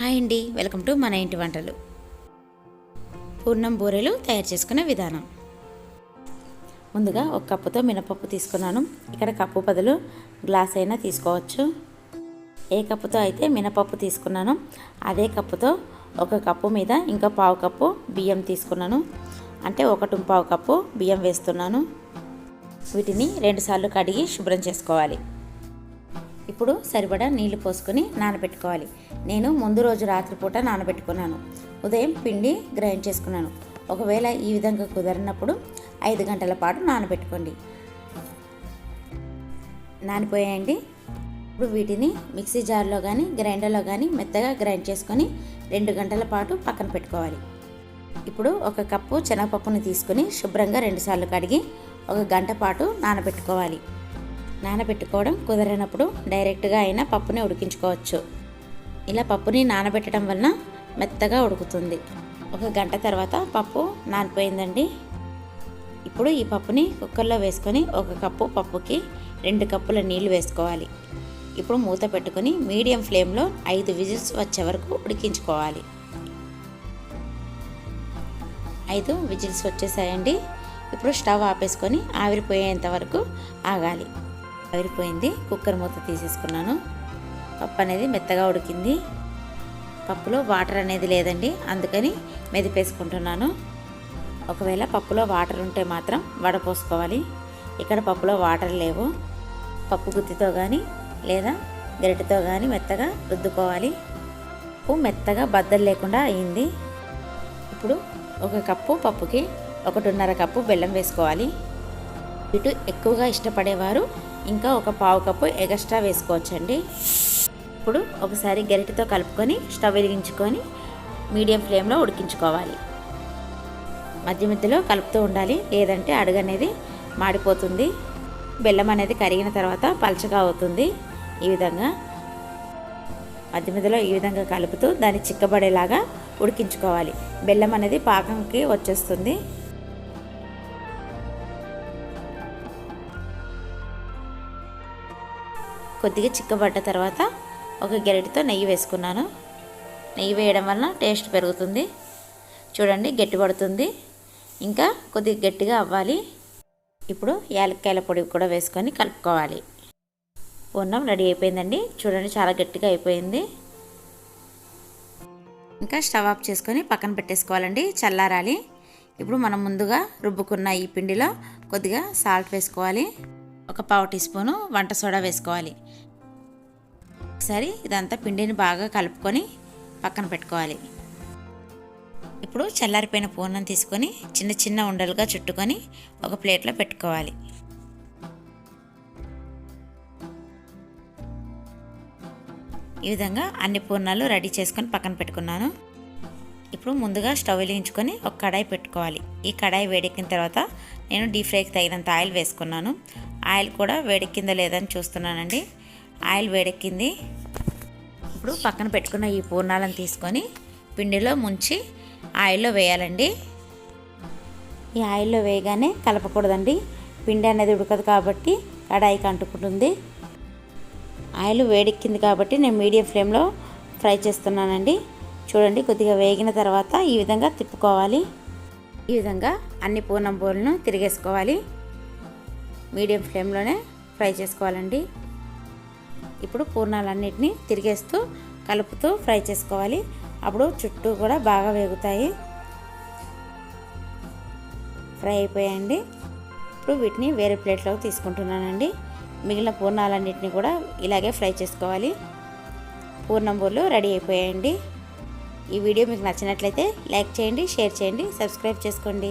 Hi అండి welcome to మన ఇంటి వంటలు. పూర్ణం బూరెలు తయారు చేసుకునే విధానం. ముందుగా ఒక కప్పుతో మినపప్పు తీసుకున్నాను. ఇక్కడ కప్పు బదులు గ్లాస్ అయినా తీసుకోవచ్చు. ఏ కప్పుతో అయితే మినపప్పు తీసుకున్నాను అదే కప్పుతో ఒక కప్పు మీద ఇంకా పావు కప్పు బియ్యం తీసుకున్నాను. అంటే ఒకటి పావు కప్పు బియ్యం వేస్తున్నాను. వీటిని రెండుసార్లు కడిగి శుభ్రం చేసుకోవాలి. ఇప్పుడు సరిపడా నీళ్ళు పోసుకొని నానబెట్టుకోవాలి. నేను ముందు రోజు రాత్రిపూట నానబెట్టుకున్నాను. ఉదయం పిండి గ్రైండ్ చేసుకున్నాను. ఒకవేళ ఈ విధంగా కుదరినప్పుడు ఐదు గంటల పాటు నానబెట్టుకోండి. నానిపోయాయండి ఇప్పుడు వీటిని మిక్సీ జార్లో కానీ గ్రైండర్లో కానీ మెత్తగా గ్రైండ్ చేసుకొని రెండు గంటల పాటు పక్కన పెట్టుకోవాలి. ఇప్పుడు ఒక కప్పు శనగపప్పును తీసుకొని శుభ్రంగా రెండుసార్లు కడిగి ఒక గంట పాటు నానబెట్టుకోవాలి. నానబెట్టుకోవడం కుదరనప్పుడు డైరెక్ట్గా అయినా పప్పుని ఉడికించుకోవచ్చు. ఇలా పప్పుని నానబెట్టడం వలన మెత్తగా ఉడుకుతుంది. ఒక గంట తర్వాత పప్పు నానిపోయిందండి. ఇప్పుడు ఈ పప్పుని కుక్కర్లో వేసుకొని ఒక కప్పు పప్పుకి రెండు కప్పుల నీళ్ళు వేసుకోవాలి. ఇప్పుడు మూత పెట్టుకొని మీడియం ఫ్లేమ్లో ఐదు విజిల్స్ వచ్చే వరకు ఉడికించుకోవాలి. ఐదు విజిల్స్ వచ్చేసాయండి. ఇప్పుడు స్టవ్ ఆపేసుకొని ఆవిరిపోయేంత వరకు ఆగాలి. ఆవిరిపోయింది కుక్కర్ మూత తీసేసుకున్నాను. పప్పు అనేది మెత్తగా ఉడికింది. పప్పులో వాటర్ అనేది లేదండి. అందుకని మెదిపేసుకుంటున్నాను. ఒకవేళ పప్పులో వాటర్ ఉంటే మాత్రం వడపోసుకోవాలి ఇక్కడ పప్పులో వాటర్ లేవు. పప్పు గుత్తితో కానీ లేదా గరిటెతో కానీ మెత్తగా రుద్దుకోవాలి. పప్పు మెత్తగా బద్దలు లేకుండా అయింది. ఇప్పుడు ఒక కప్పు పప్పుకి ఒకటిన్నర కప్పు బెల్లం వేసుకోవాలి. ఇటు ఎక్కువగా ఇష్టపడేవారు ఇంకా ఒక పావు కప్పు ఎగస్ట్రా వేసుకోవచ్చండి. ఇప్పుడు ఒకసారి గరిటెతో కలుపుకొని స్టవ్ వెలిగించుకొని మీడియం ఫ్లేమ్లో ఉడికించుకోవాలి. మధ్య మధ్యలో కలుపుతూ ఉండాలి. లేదంటే అడుగు అనేది మాడిపోతుంది. బెల్లం అనేది కరిగిన తర్వాత పలచగా అవుతుంది. ఈ విధంగా మధ్య మధ్యలో ఈ విధంగా కలుపుతూ దాన్ని చిక్కబడేలాగా ఉడికించుకోవాలి. బెల్లం అనేది పాకంకి వచ్చేస్తుంది. కొద్దిగా చిక్కబడ్డ తర్వాత ఒక గెరటితో నెయ్యి వేసుకున్నాను. నెయ్యి వేయడం వలన టేస్ట్ పెరుగుతుంది. చూడండి గట్టి పడుతుంది. ఇంకా కొద్దిగా గట్టిగా అవ్వాలి. ఇప్పుడు యాలక్కాయల పొడి కూడా వేసుకొని కలుపుకోవాలి. పూర్ణం రెడీ అయిపోయిందండి. చూడండి చాలా గట్టిగా అయిపోయింది. ఇంకా స్టవ్ ఆఫ్ చేసుకొని పక్కన పెట్టేసుకోవాలండి చల్లారాలి. ఇప్పుడు మనం ముందుగా రుబ్బుకున్న ఈ పిండిలో కొద్దిగా సాల్ట్ వేసుకోవాలి. ఒక పావు టీ స్పూను వంట సోడా వేసుకోవాలి. ఒకసారి ఇదంతా పిండిని బాగా కలుపుకొని పక్కన పెట్టుకోవాలి. ఇప్పుడు చల్లారిపోయిన పూర్ణం తీసుకొని చిన్న చిన్న ఉండలుగా చుట్టుకొని ఒక ప్లేట్లో పెట్టుకోవాలి. ఈ విధంగా అన్ని పూర్ణాలు రెడీ చేసుకొని పక్కన పెట్టుకున్నాను. ఇప్పుడు ముందుగా స్టవ్ వెలిగించుకొని ఒక కడాయి పెట్టుకోవాలి. ఈ కడాయి వేడెక్కిన తర్వాత నేను డీప్ ఫ్రైకి తగినంత ఆయిల్ వేసుకున్నాను. ఆయిల్ కూడా వేడెక్కిందా లేదని చూస్తున్నానండి. ఆయిల్ వేడెక్కింది. ఇప్పుడు పక్కన పెట్టుకున్న ఈ పూర్ణాలను తీసుకొని పిండిలో ముంచి ఆయిల్లో వేయాలండి. ఈ ఆయిల్లో వేయగానే కలపకూడదండి. పిండి అనేది ఉడకదు కాబట్టి కడాయికి అంటుకుంటుంది. ఆయిల్ వేడెక్కింది కాబట్టి నేను మీడియం ఫ్లేమ్లో ఫ్రై చేస్తున్నానండి. చూడండి కొద్దిగా వేగిన తర్వాత ఈ విధంగా తిప్పుకోవాలి. ఈ విధంగా అన్ని పూర్ణం పూలను తిరిగేసుకోవాలి. మీడియం ఫ్లేమ్లోనే ఫ్రై చేసుకోవాలండి. ఇప్పుడు పూర్ణాలన్నిటినీ తిరిగేస్తూ కలుపుతూ ఫ్రై చేసుకోవాలి. అప్పుడు చుట్టూ కూడా బాగా వేగుతాయి. ఫ్రై అయిపోయాయండి. ఇప్పుడు వీటిని వేరే ప్లేట్లోకి తీసుకుంటున్నానండి. మిగిలిన పూర్ణాలన్నింటినీ కూడా ఇలాగే ఫ్రై చేసుకోవాలి. పూర్ణం బోర్లు రెడీ అయిపోయాయండి. ఈ వీడియో మీకు నచ్చినట్లయితే లైక్ చేయండి షేర్ చేయండి సబ్స్క్రైబ్ చేసుకోండి.